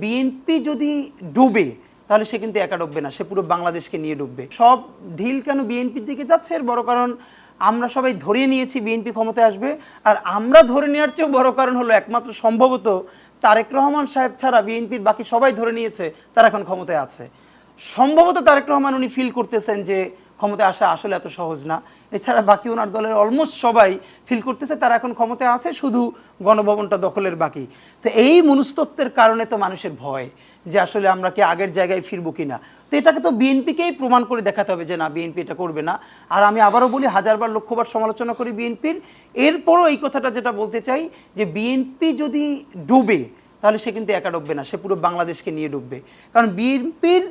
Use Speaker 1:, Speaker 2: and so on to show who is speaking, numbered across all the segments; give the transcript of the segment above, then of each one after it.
Speaker 1: BNP যদি ডুবে, তাহলে সে কিন্তু একা ডুববে না, সে পুরো বাংলাদেশকে নিয়ে ডুববে। সব ঢিল কেন বিএনপির দিকে যাচ্ছে? এর বড় কারণ, আমরা সবাই ধরে নিয়েছি বিএনপি ক্ষমতায় আসবে। আর আমরা ধরে নেওয়ার চেয়েও বড় কারণ হলো একমাত্র সম্ভবত তারেক রহমান সাহেব ছাড়া বিএনপির বাকি সবাই ধরে নিয়েছে, তারা এখন ক্ষমতায় আছে। সম্ভবত তারেক রহমান উনি ফিল করতেছেন যে ক্ষমতায় আসা আসলে এত সহজ না। এছাড়া বাকি ওনার দলের অলমোস্ট সবাই ফিল করতেছে, তারা এখন ক্ষমতায় আছে, শুধু গণভবনটা দখলের বাকি। তো এই মনুস্তত্বের কারণে তো মানুষের ভয় যে আসলে আমরা কি আগের জায়গায় ফিরবো কি না তো এটাকে তো বিএনপিকেই প্রমাণ করে দেখাতে হবে যে না, বিএনপি এটা করবে না। আর আমি আবারও বলি, হাজারবার লক্ষবার সমালোচনা করি বিএনপির। এরপরও এই কথাটা যেটা বলতে চাই যে বিএনপি যদি ডুবে, তাহলে সে কিন্তু একা ডুববে না, সে পুরো বাংলাদেশকে নিয়ে ডুববে। কারণ বিএনপির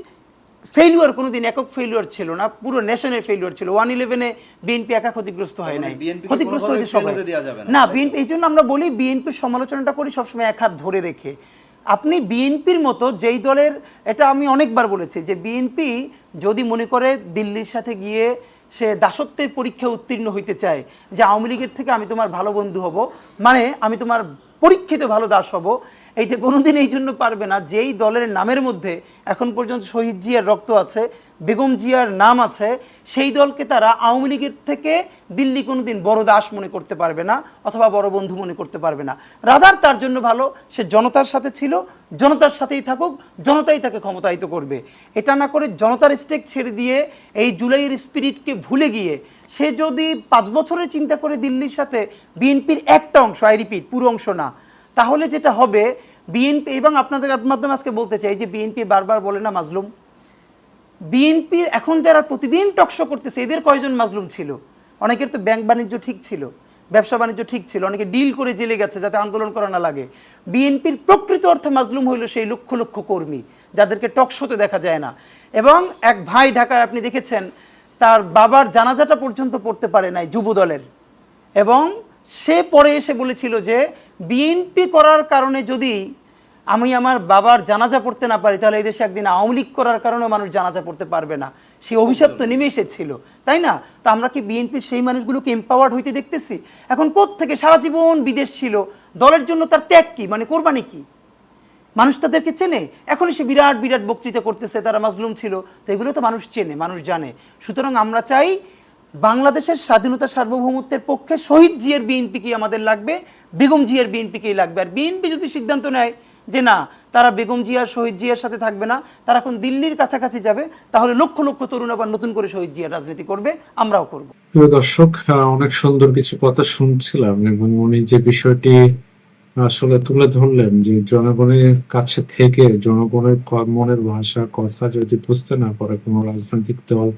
Speaker 1: ফেলিওর কোনোদিন একক ফেলিওর ছিল না পুরো নেশনের ফেলিওর ছিল। ওয়ান ইলেভেনে বিএনপি একা ক্ষতিগ্রস্ত হয় নাই। ক্ষতিগ্রস্ত হয়েছে সবাই।
Speaker 2: না।
Speaker 1: বিএনপি এই জন্য আমরা বলি বিএনপির সমালোচনাটা করি সবসময় এক হাত ধরে রেখে। আপনি বিএনপির মতো যেই দলের এটা আমি অনেকবার বলেছি যে বিএনপি যদি মনে করে দিল্লির সাথে গিয়ে সে দাসত্বের পরীক্ষা উত্তীর্ণ হইতে চায় যে আওয়ামী লীগের থেকে আমি তোমার ভালো বন্ধু হব মানে আমি তোমার পরীক্ষিত ভালো দাস হব এইটা কোনোদিন এই জন্য পারবে না। যেই দলের নামের মধ্যে এখন পর্যন্ত শহীদ জিয়ার রক্ত আছে, বেগম জিয়ার নাম আছে, সেই দলকে তারা আওয়ামী লীগের থেকে দিল্লি কোনোদিন বড় দাস মনে করতে পারবে না অথবা বড় বন্ধু মনে করতে পারবে না। রাদার তার জন্য ভালো, সে জনতার সাথে ছিল, জনতার সাথেই থাকুক, জনতাই তাকে ক্ষমতায়িত করবে। এটা না করে জনতার স্টেক ছেড়ে দিয়ে এই জুলাইয়ের স্পিরিটকে ভুলে গিয়ে সে যদি পাঁচ বছরের চিন্তা করে দিল্লির সাথে বিএনপির একটা অংশ, আই রিপিট, পুরো অংশ না তাহলে যেটা হবে বিএনপি এবং আপনাদের মাধ্যমে আজকে বলতে চাই যে বিএনপি বারবার বলে না মাজলুম। বিএনপির এখন যারা প্রতিদিন টকশো করতেছে, এদের কয়জন মাজলুম ছিল? অনেকের তো ব্যাংক বাণিজ্য ঠিক ছিল, ব্যবসা বাণিজ্য ঠিক ছিল, অনেকে ডিল করে জেলে গেছে যাতে আন্দোলন করা না লাগে। বিএনপির প্রকৃত অর্থে মাজলুম হইল সেই লক্ষ লক্ষ কর্মী, যাদেরকে টকশোতে দেখা যায় না। এবং এক ভাই ঢাকায় আপনি দেখেছেন, তার বাবার জানাজাটা পর্যন্ত পড়তে পারে নাই যুব দলের এবং সে পরে এসে বলেছিল যে বিএনপি করার কারণে যদি আমি আমার বাবার জানাজা পড়তে না পারি, তাহলে এই দেশে একদিন আওয়ামী লীগ করার কারণে মানুষ জানাজা পড়তে পারবে না। সেই অভিশাপ তো নেমে এসেছিল, তাই না? তো আমরা কি বিএনপির সেই মানুষগুলোকে এম্পাওয়ার্ড হইতে দেখতেছি? এখন থেকে সারা জীবন বিদেশ ছিল, দলের জন্য তার ত্যাগ কি? মানে কোরবানি কি? মানুষ তাদেরকে চেনে? এখন সে বিরাট বিরাট বক্তৃতা করতেছে, তারা মাজলুম ছিল, তো এগুলো তো মানুষ চেনে, মানুষ জানে। সুতরাং আমরা চাই বাংলাদেশের স্বাধীনতা সার্বভৌমত্বের পক্ষে শহীদ জিয়ার বিএনপিকে আমাদের লাগবে? বেগম জিয়ার বিএনপিকেই লাগবে? আর বিএনপি যদি সিদ্ধান্ত নেয় যে না, তারা বেগম জিয়ার শহীদ জিয়ার সাথে থাকবে না, তারা এখন দিল্লির কাছাকাছি যাবে, তাহলে লক্ষ লক্ষ তরুণ আবার নতুন করে শহীদ জিয়ার রাজনীতি করবে, আমরাও করব।
Speaker 3: প্রিয় দর্শক অনেক সুন্দর কিছু কথা শুনছিলাম এবং উনি যে বিষয়টি আসলে তুলে ধরলেন যে জনগণের কাছে থেকে, জনগণের মনের ভাষা, কথা যদি বুঝতে না পারে কোনো রাজনৈতিক দল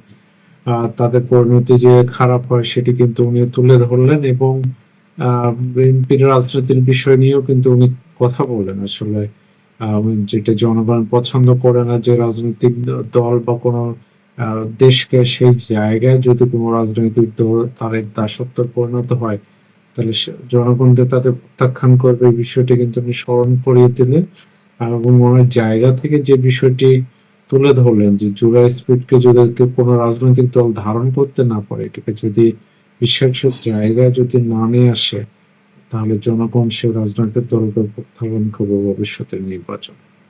Speaker 3: তাদের পরিণতি যে খারাপ হয় সেটি কিন্তু উনি তুলে ধরলেন এবং বিএনপির রাজনীতির বিষয় নিয়েও কিন্তু উনি কথা বললেন। আসলে যেটা জনগণ পছন্দ করে না যে রাজনৈতিক দল বা কোনো দেশকে সেই জায়গায় যদি কোনো রাজনৈতিক দল তাদের দাসত্ব পরিণত হয়, তাহলে জনগণকে তাদের প্রত্যাখ্যান করবে। বিষয়টি কিন্তু উনি স্মরণ করিয়ে দিলেন। এবং জায়গা থেকে যে বিষয়টি তুলে ধরলেন যে জুলাই স্পিডকে যদি কোন রাজনৈতিক দল ধারণ করতে না পারে, এটাকে যদি বিশ্বাসের জায়গা যদি না নিয়ে আসে, তাহলে জনগণ সে রাজনৈতিক দলকে প্রত্যাখ্যান করবে ভবিষ্যতের নির্বাচন।